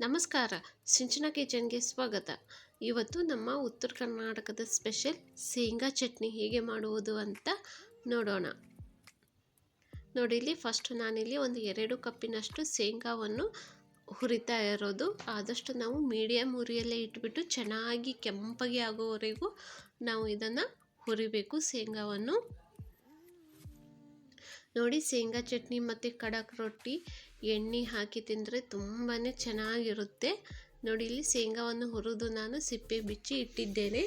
ನಮಸ್ಕಾರ, ಸಿಂಚನ ಕಿಚನ್ಗೆ ಸ್ವಾಗತ. ಇವತ್ತು ನಮ್ಮ ಉತ್ತರ ಕರ್ನಾಟಕದ ಸ್ಪೆಷಲ್ ಶೇಂಗಾ ಚಟ್ನಿ ಹೇಗೆ ಮಾಡುವುದು ಅಂತ ನೋಡೋಣ. ನೋಡಿ, ಇಲ್ಲಿ ಫಸ್ಟ್ ನಾನಿಲ್ಲಿ ಒಂದು ಎರಡು ಕಪ್ಪಿನಷ್ಟು ಶೇಂಗಾವನ್ನು ಹುರಿತಾ ಇರೋದು. ಆದಷ್ಟು ನಾವು ಮೀಡಿಯಮ್ ಉರಿಯಲ್ಲೇ ಇಟ್ಬಿಟ್ಟು ಚೆನ್ನಾಗಿ ಕೆಂಪಗೆ ಆಗೋವರೆಗೂ ನಾವು ಇದನ್ನು ಹುರಿಬೇಕು, ಶೇಂಗಾವನ್ನು. ನೋಡಿ ಶೇಂಗಾ ಚಟ್ನಿ ಮತ್ತು ಕಡಕ್ ರೊಟ್ಟಿ, ಎಣ್ಣೆ ಹಾಕಿ ತಿಂದರೆ ತುಂಬಾ ಚೆನ್ನಾಗಿರುತ್ತೆ. ನೋಡಿ ಇಲ್ಲಿ ಶೇಂಗಾವನ್ನು ಹುರಿದು ನಾನು ಸಿಪ್ಪೆ ಬಿಚ್ಚಿ ಇಟ್ಟಿದ್ದೇನೆ.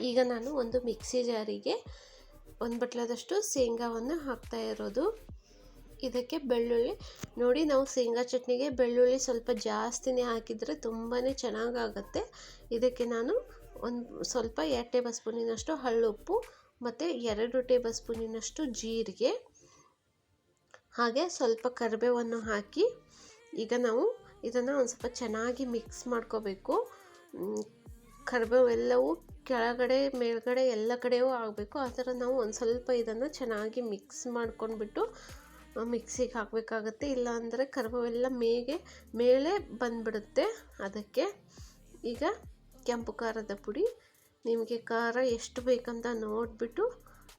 ಈಗ ನಾನು ಒಂದು ಮಿಕ್ಸಿ ಜಾರಿಗೆ ಒಂದು ಬಟ್ಲದಷ್ಟು ಶೇಂಗಾವನ್ನು ಹಾಕ್ತಾ ಇರೋದು. ಇದಕ್ಕೆ ಬೆಳ್ಳುಳ್ಳಿ. ನೋಡಿ ನಾವು ಶೇಂಗಾ ಚಟ್ನಿಗೆ ಬೆಳ್ಳುಳ್ಳಿ ಸ್ವಲ್ಪ ಜಾಸ್ತಿನೇ ಹಾಕಿದರೆ ತುಂಬಾ ಚೆನ್ನಾಗಾಗತ್ತೆ. ಇದಕ್ಕೆ ನಾನು ಒಂದು ಸ್ವಲ್ಪ ಎರಡು ಟೇಬಲ್ ಸ್ಪೂನಿನಷ್ಟು ಹಳ್ಳುಪ್ಪು ಮತ್ತು ಎರಡು ಟೇಬಲ್ ಸ್ಪೂನಿನಷ್ಟು ಜೀರಿಗೆ, ಹಾಗೆ ಸ್ವಲ್ಪ ಕರಿಬೇವನ್ನು ಹಾಕಿ ಈಗ ನಾವು ಇದನ್ನು ಒಂದು ಸ್ವಲ್ಪ ಚೆನ್ನಾಗಿ ಮಿಕ್ಸ್ ಮಾಡ್ಕೋಬೇಕು. ಕರಿಬೇವು ಎಲ್ಲವೂ ಕೆಳಗಡೆ, ಮೇಲ್ಗಡೆ ಎಲ್ಲ ಕಡೆಯೂ ಆಗಬೇಕು. ಆ ಥರ ನಾವು ಒಂದು ಸ್ವಲ್ಪ ಇದನ್ನು ಚೆನ್ನಾಗಿ ಮಿಕ್ಸ್ ಮಾಡ್ಕೊಂಡ್ಬಿಟ್ಟು ಮಿಕ್ಸಿಗೆ ಹಾಕಬೇಕಾಗತ್ತೆ. ಇಲ್ಲಾಂದರೆ ಕರಿಬೇವೆಲ್ಲ ಮೇಗೆ, ಮೇಲೆ ಬಂದ್ಬಿಡುತ್ತೆ. ಅದಕ್ಕೆ ಈಗ ಕೆಂಪು ಖಾರದ ಪುಡಿ ನಿಮಗೆ ಖಾರ ಎಷ್ಟು ಬೇಕಂತ ನೋಡಿಬಿಟ್ಟು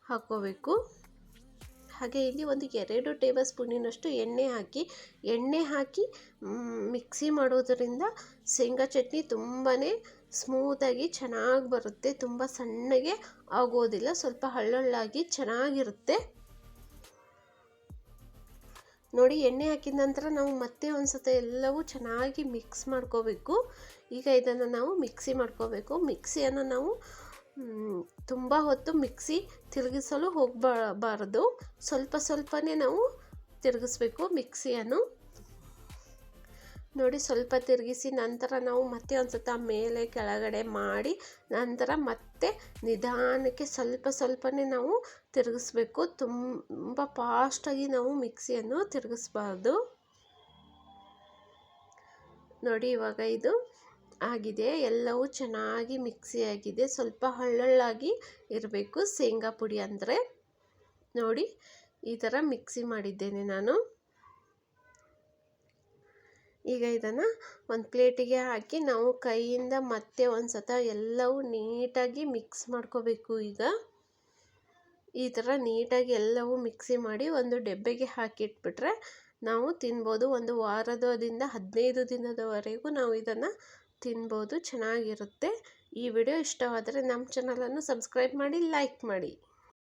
ಹಾಕ್ಕೋಬೇಕು ಹಾಗೆ ಇಲ್ಲಿ ಒಂದು ಎರಡು ಟೇಬಲ್ ಸ್ಪೂನಿನಷ್ಟು ಎಣ್ಣೆ ಹಾಕಿ ಎಣ್ಣೆ ಹಾಕಿ ಮಿಕ್ಸಿ ಮಾಡೋದರಿಂದ ಶೇಂಗಾ ಚಟ್ನಿ ತುಂಬಾ ಸ್ಮೂತಾಗಿ ಚೆನ್ನಾಗಿ ಬರುತ್ತೆ. ತುಂಬ ಸಣ್ಣಗೆ ಆಗೋದಿಲ್ಲ, ಸ್ವಲ್ಪ ಹಳ್ಳಳ್ಳಾಗಿ ಚೆನ್ನಾಗಿರುತ್ತೆ. ನೋಡಿ ಎಣ್ಣೆ ಹಾಕಿದ ನಂತರ ನಾವು ಮತ್ತೆ ಒಂದು ಎಲ್ಲವೂ ಚೆನ್ನಾಗಿ ಮಿಕ್ಸ್ ಮಾಡ್ಕೋಬೇಕು. ಈಗ ಇದನ್ನು ನಾವು ಮಿಕ್ಸಿ ಮಾಡ್ಕೋಬೇಕು. ಮಿಕ್ಸಿಯನ್ನು ನಾವು ತುಂಬ ಹೊತ್ತು ಮಿಕ್ಸಿ ತಿರುಗಿಸಲು ಹೋಗಬಾರದು ಸ್ವಲ್ಪ ಸ್ವಲ್ಪನೇ ನಾವು ತಿರುಗಿಸ್ಬೇಕು ಮಿಕ್ಸಿಯನ್ನು ನೋಡಿ ಸ್ವಲ್ಪ ತಿರುಗಿಸಿ ನಂತರ ನಾವು ಮತ್ತೆ ಒಂದು ಸತ ಮೇಲೆ ಕೆಳಗಡೆ ಮಾಡಿ ನಂತರ ಮತ್ತೆ ನಿಧಾನಕ್ಕೆ ಸ್ವಲ್ಪ ಸ್ವಲ್ಪನೇ ನಾವು ತಿರುಗಿಸ್ಬೇಕು. ತುಂಬ ಫಾಸ್ಟಾಗಿ ನಾವು ಮಿಕ್ಸಿಯನ್ನು ತಿರುಗಿಸ್ಬಾರ್ದು. ನೋಡಿ ಇವಾಗ ಇದು ಆಗಿದೆ. ಎಲ್ಲವೂ ಚೆನ್ನಾಗಿ ಮಿಕ್ಸಿ ಆಗಿದೆ ಸ್ವಲ್ಪ ಹಳ್ಳಾಗಿ ಇರಬೇಕು. ಶೇಂಗಾ ಪುಡಿ ಅಂದರೆ. ನೋಡಿ ಈ ಥರ ಮಿಕ್ಸಿ ಮಾಡಿದ್ದೇನೆ ನಾನು. ಈಗ ಇದನ್ನು ಒಂದು ಪ್ಲೇಟಿಗೆ ಹಾಕಿ ನಾವು ಕೈಯಿಂದ ಮತ್ತೆ ಒಂದು ಸತ ಎಲ್ಲವೂ ನೀಟಾಗಿ ಮಿಕ್ಸ್ ಮಾಡ್ಕೋಬೇಕು ಈಗ. ಈ ಥರ ನೀಟಾಗಿ ಎಲ್ಲವೂ ಮಿಕ್ಸಿ ಮಾಡಿ ಒಂದು ಡಬ್ಬೆಗೆ ಹಾಕಿಟ್ಬಿಟ್ರೆ ನಾವು ತಿನ್ಬೋದು. ಒಂದು ವಾರದಿಂದ ಹದಿನೈದು ದಿನದವರೆಗೂ ನಾವು ಇದನ್ನು ತಿನ್ಬೋದು. ಚೆನ್ನಾಗಿರುತ್ತೆ. ಈ ವಿಡಿಯೋ ಇಷ್ಟವಾದರೆ ನಮ್ಮ ಚಾನಲನ್ನು ಸಬ್ಸ್ಕ್ರೈಬ್ ಮಾಡಿ, ಲೈಕ್ ಮಾಡಿ.